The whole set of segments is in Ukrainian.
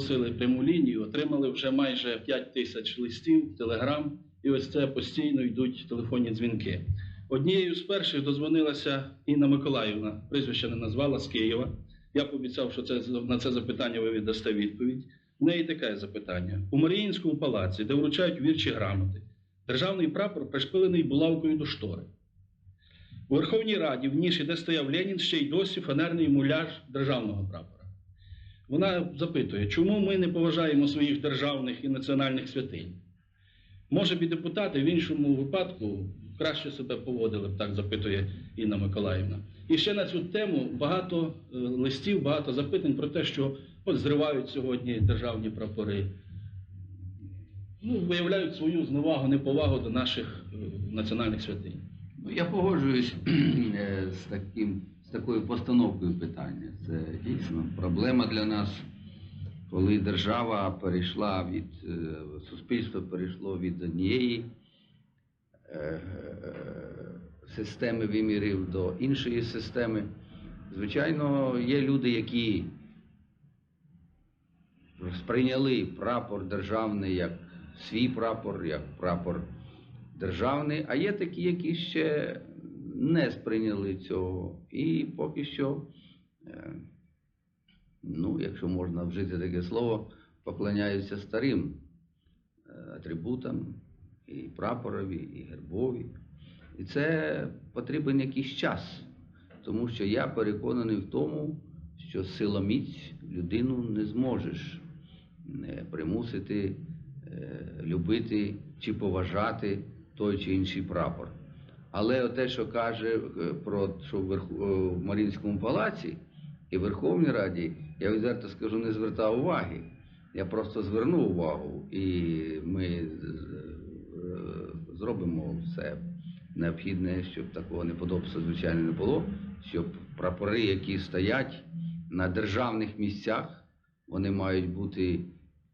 оголосили пряму лінію, отримали вже майже 5 тисяч листів, телеграм, і ось це постійно йдуть телефонні дзвінки. Однією з перших дозвонилася Інна Миколаївна, прізвище не назвала з Києва. Я пообіцяв, що це, на це запитання ви віддасте відповідь. В неї таке запитання. У Маріїнському палаці, де вручають вірчі грамоти, державний прапор пришпилений булавкою до штори. У Верховній Раді в ніші, де стояв Ленін, ще й досі фанерний муляж державного прапора. Вона запитує, чому ми не поважаємо своїх державних і національних святинь? Може б і депутати в іншому випадку краще себе поводили б, так запитує Інна Миколаївна. І ще на цю тему багато е, листів, багато запитань про те, що от зривають сьогодні державні прапори, ну, виявляють свою зневагу, неповагу до наших е, національних святинь. Ну, я погоджуюсь е, з, таким, такою постановкою питання. Це дійсно проблема для нас, коли держава перейшла від е, суспільство перейшло від однієї е, системи вимірів до іншої системи. Звичайно, є люди, які сприйняли прапор державний як свій прапор, як прапор державний, а є такі, які ще не сприйняли цього. І поки що, е, ну, якщо можна вжити таке слово, поклоняються старим е, атрибутам, і прапорові, і гербові. І це потрібен якийсь час, тому що я переконаний в тому, що силоміць людину не зможеш е, примусити любити чи поважати той чи інший прапор. Але те, що каже е, про що в, е, Марінському палаці і в Верховній Раді, я відверто скажу, не звертав уваги. Я просто звернув увагу, і ми е, зробимо все необхідне, щоб такого неподобства, звичайно, не було, щоб прапори, які стоять на державних місцях, вони мають бути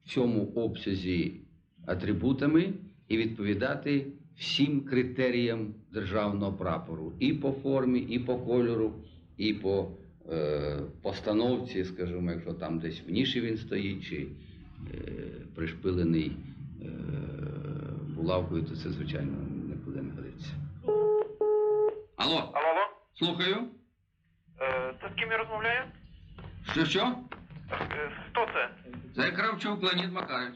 в цьому обсязі атрибутами і відповідати всім критеріям державного прапору і по формі, і по кольору, і по е, постановці, скажімо, якщо там десь в ніші він стоїть, чи е, пришпилений е, булавкою, то це, звичайно, нікуди не годиться. Алло, Алло, алло. слухаю. Е, це з ким я розмовляю? Що що? Е, хто це? Це Кравчук Леонід Макарович.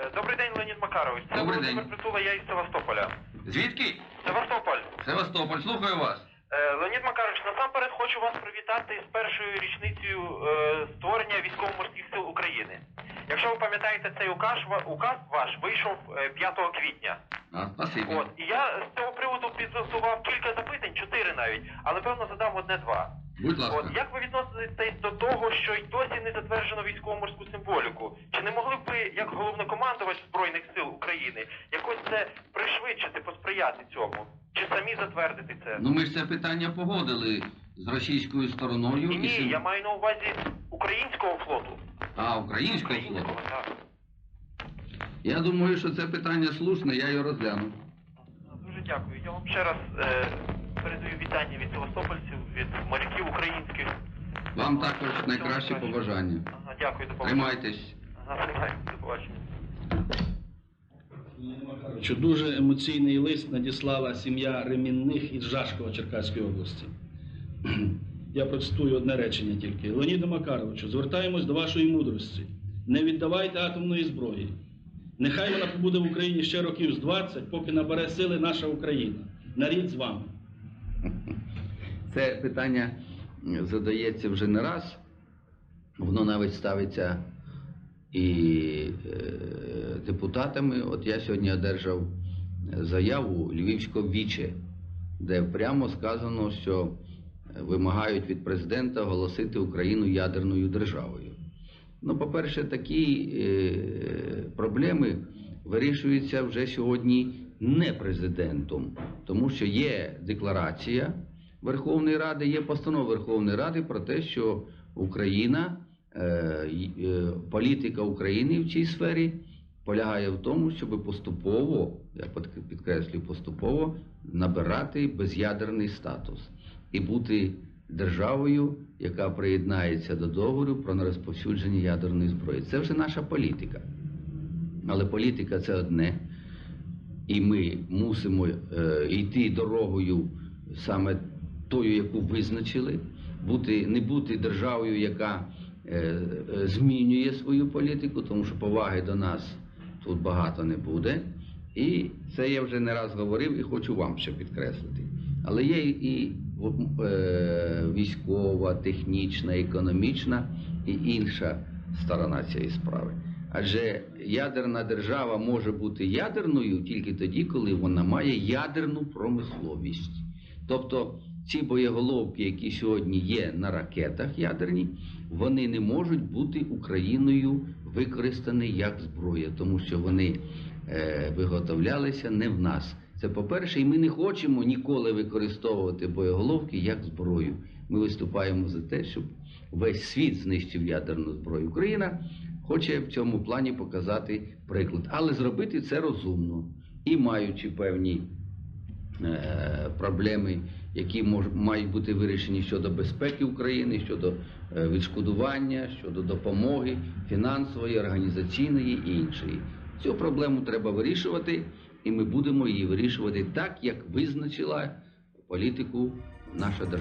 Е, добрий день, Леонід Макарович. Це Добрий Володимир день. Притула, я із Севастополя. Звідки? Севастополь. Севастополь, слухаю вас. Е, Леонід Макарович, насамперед хочу вас привітати з першою річницею е, створення військово-морських сил України. Якщо ви пам'ятаєте, цей указ, указ ваш вийшов е, 5 квітня. А. От, і я з цього приводу підготував кілька запитань, чотири навіть, але певно задам одне-два. Будь ласка. От як ви відноситесь до того, що й досі не затверджено військово-морську символіку? Чи не могли б ви, як головнокомандувач збройних сил України, якось це пришвидшити, посприяти цьому? Чи самі затвердити це? Ну ми ж це питання погодили з російською стороною ні, і я маю на увазі українського флоту. а українського флоту. Так. Я думаю, що це питання слушне, я його розгляну. Дуже дякую. Я вам ще раз е, передаю вітання від севастопольців, від моряків українських. Вам також найкраще побажання. Ага, дякую, до побачення. Тримайтесь. Ага, тримаю, до побачення. Що дуже емоційний лист надіслала сім'я Ремінних із Жашкова Черкаської області. Я процитую одне речення тільки. Леоніда Макаровичу, звертаємось до вашої мудрості. Не віддавайте атомної зброї. Нехай вона побуде в Україні ще років з 20, поки набере сили наша Україна. Нарід з вами. Це питання задається вже не раз. Воно навіть ставиться і е, депутатами. От я сьогодні одержав заяву Львівського віче, де прямо сказано, що вимагають від президента оголосити Україну ядерною державою. Ну, по-перше, такі е, проблеми вирішуються вже сьогодні не президентом, тому що є декларація Верховної Ради, є постанова Верховної Ради про те, що Україна, політика України в цій сфері полягає в тому, щоб поступово, я підкреслюю, поступово набирати без'ядерний статус і бути державою, яка приєднається до договору про нерозповсюдження ядерної зброї. Це вже наша політика. Але політика це одне. І ми мусимо е, йти дорогою саме тою, яку визначили, бути, не бути державою, яка е, е, змінює свою політику, тому що поваги до нас тут багато не буде. І це я вже не раз говорив і хочу вам ще підкреслити. Але є і е, військова, технічна, економічна і інша сторона цієї справи. Адже ядерна держава може бути ядерною тільки тоді, коли вона має ядерну промисловість. Тобто ці боєголовки, які сьогодні є на ракетах ядерні, вони не можуть бути Україною використані як зброя, тому що вони е, виготовлялися не в нас. Це по-перше, і ми не хочемо ніколи використовувати боєголовки як зброю. Ми виступаємо за те, щоб весь світ знищив ядерну зброю. Україна хоче в цьому плані показати приклад, але зробити це розумно і маючи певні проблеми, які мають бути вирішені щодо безпеки України, щодо е, відшкодування, щодо допомоги фінансової, організаційної і іншої. Цю проблему треба вирішувати, і ми будемо її вирішувати так, як визначила політику наша держава.